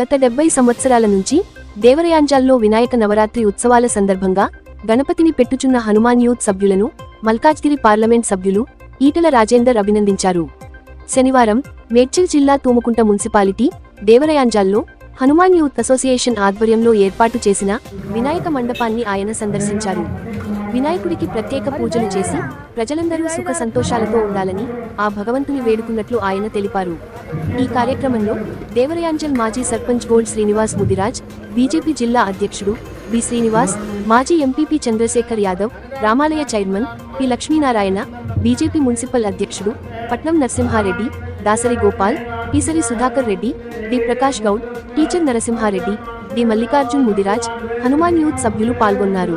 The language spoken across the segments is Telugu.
గత డెబ్బై సంవత్సరాల నుంచి దేవరయాంజాల్లో వినాయక నవరాత్రి ఉత్సవాల సందర్భంగా గణపతిని పెట్టుచున్న హనుమాన్ యూత్ సభ్యులను మల్కాజ్గిరి పార్లమెంట్ సభ్యులు ఈటల రాజేందర్ అభినందించారు. శనివారం మేడ్చల్ జిల్లా తూముకుంట మున్సిపాలిటీ దేవరయాంజాల్లో హనుమాన్ యూత్ అసోసియేషన్ ఆధ్వర్యంలో ఏర్పాటు చేసిన వినాయక మండపాన్ని ఆయన సందర్శించారు. వినాయకుడికి ప్రత్యేక పూజలు చేసి ప్రజలందరూ సుఖ సంతోషాలతో ఉండాలని ఆ భగవంతుని వేడుకున్నట్లు ఆయన తెలిపారు. ఈ కార్యక్రమంలో దేవరయాంజల్ మాజీ సర్పంచ్ గోల్డ్ శ్రీనివాస్ ముదిరాజ్ బీజేపీ జిల్లా అధ్యక్షుడు బి శ్రీనివాస్ మాజీ ఎంపీపీ చంద్రశేఖర్ యాదవ్ రామాలయ chairman P Lakshminarayana BJP municipal అధ్యక్షుడు Patnam Narasimhareddy Dasari Gopal Peesari Sudhakar Reddy D Prakash Goud teacher Narasimhareddy D Mallikarjun Mudiraj Hanuman youth సభ్యులు పాల్గొన్నారు.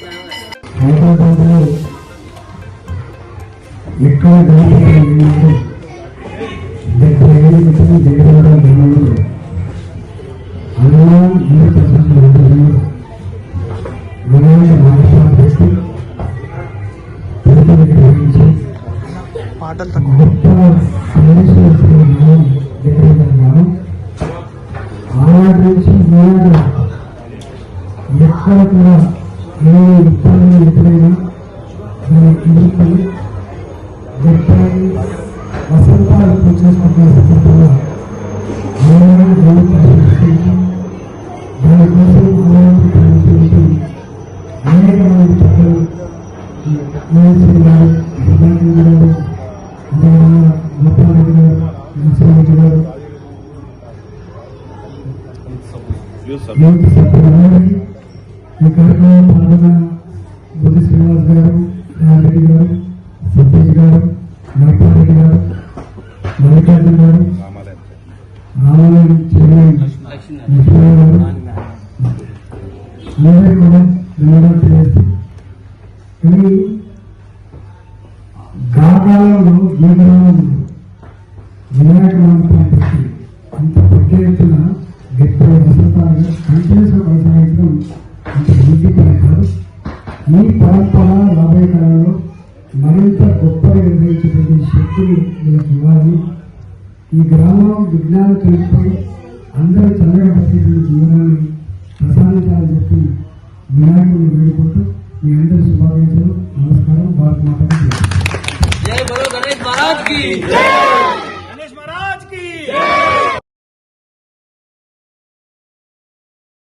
హైదరాబాద్లో ఎక్కువ గణపతి డెబ్బై గ్రామంలో పెట్టి గ్రహించి గొప్ప ఆనాటి నుంచి ఈనాడు ఎక్కడ కూడా ఏ ఇబ్బంది ఎదురైనా దాన్ని ఎదుర్కొని గట్టాన్ని వసంతాలు పూచేసుకుంటున్న సందర్భంగా ఆయన దేవుడు సృష్టించి దానికోసం ఆలోచించినటువంటి అనేక మంది పెద్దలు మహేశ్వరి గారు సుధాకర్ గారు అదేవిధంగా గోపాలరెడ్డి గారు నరసింహారెడ్డి గారు యూత్ సభ్యులందరికీ గాకాలంలో ఈ గ్రామంలో అంత పెద్ద ఎత్తున డెబ్బై వసంతాలుగా కంటిన్యూస్ కొనసాగించడం అంత ఈజీ పని కాదు. ఈ పరంపర రాబోయే కాలంలో మరింత గొప్పగా నిర్వహించేటువంటి శక్తిని వీళ్ళకి ఇవ్వాలి. ఈ గ్రామం విజ్ఞానం తెలుసుకొని అందరూ చల్లగా బతికేటువంటి జీవనాన్ని ప్రసాదించాలని చెప్పి వినాయకుడిని వేడుకుంటూ మీ అందరి శుభాకాంక్షలు నమస్కారం భారత మాత aqui!